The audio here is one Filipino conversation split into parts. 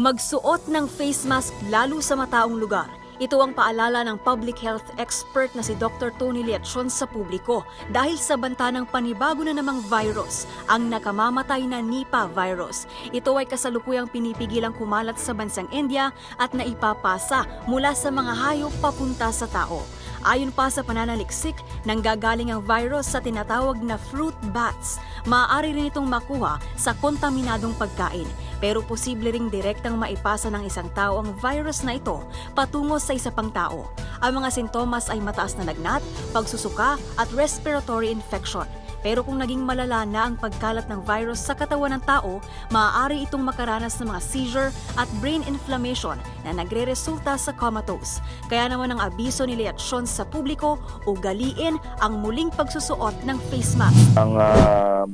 Magsuot ng face mask lalo sa mataong lugar. Ito ang paalala ng public health expert na si Dr. Tony Leachon sa publiko dahil sa banta ng panibago na namang virus, ang nakamamatay na Nipah virus. Ito ay kasalukuyang pinipigilang kumalat sa bansang India at naipapasa mula sa mga hayop papunta sa tao. Ayon pa sa pananaliksik, nanggagaling ang virus sa tinatawag na fruit bats. Maaari rin itong makuha sa kontaminadong pagkain, pero posible ring direktang maipasa ng isang tao ang virus na ito patungo sa isa pang tao. Ang mga sintomas ay mataas na lagnat, pagsusuka at respiratory infection. Pero kung naging malala na ang pagkalat ng virus sa katawan ng tao, maaari itong makaranas ng mga seizure at brain inflammation na nagre-resulta sa comatose. Kaya naman ang abiso ni Leachon sa publiko, ugaliin ang muling pagsusuot ng face mask. ang ah,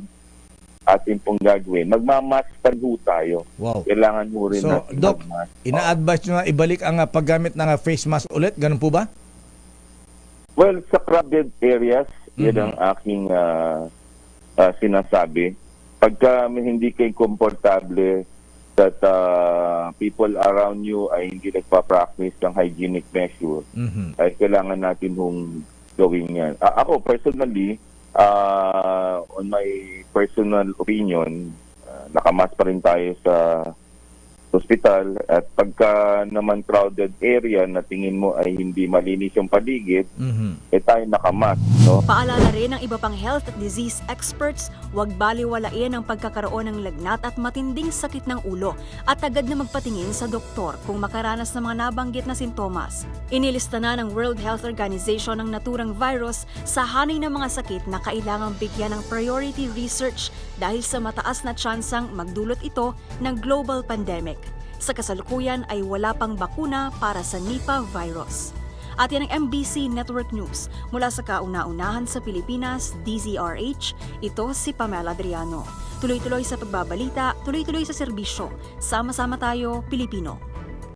ating pong gagawin. Magmamaster ho tayo. Wow. Kailangan mo rin So, natin Doc, magmask. Ina-advise nyo na ibalik ang ah, paggamit ng ah, face mask ulit? Ganun po ba? Well, sa crowded areas, yan Mhm. ang aking ah, ah, sinasabi. Pagka hindi kayo komportable that ah, people around you ay hindi nagpa-practice ng hygienic measure, Mhm. ay kailangan natin hong gawin yan. A- ako, personally, ah, on my personal opinion, ah, nakamas pa rin tayo sa hospital at pagka naman crowded area na tingin mo ay hindi malinis yung paligid, Mhm. eh tayo nakamas, no? Paalala rin ng iba pang health at disease experts, huwag baliwalain ang pagkakaroon ng lagnat at matinding sakit ng ulo at agad na magpatingin sa doktor kung makaranas ng mga nabanggit na sintomas. Inilista na ng World Health Organization ang naturang virus sa hanay ng mga sakit na kailangang bigyan ng priority research dahil sa mataas na tsansang magdulot ito ng global pandemic. Sa kasalukuyan ay wala pang bakuna para sa Nipah virus. At yan ang MBC Network News. Mula sa kauna-unahan sa Pilipinas, DZRH, ito si Pamela Adriano. Tuloy-tuloy sa pagbabalita, tuloy-tuloy sa serbisyo. Sama-sama tayo, Pilipino.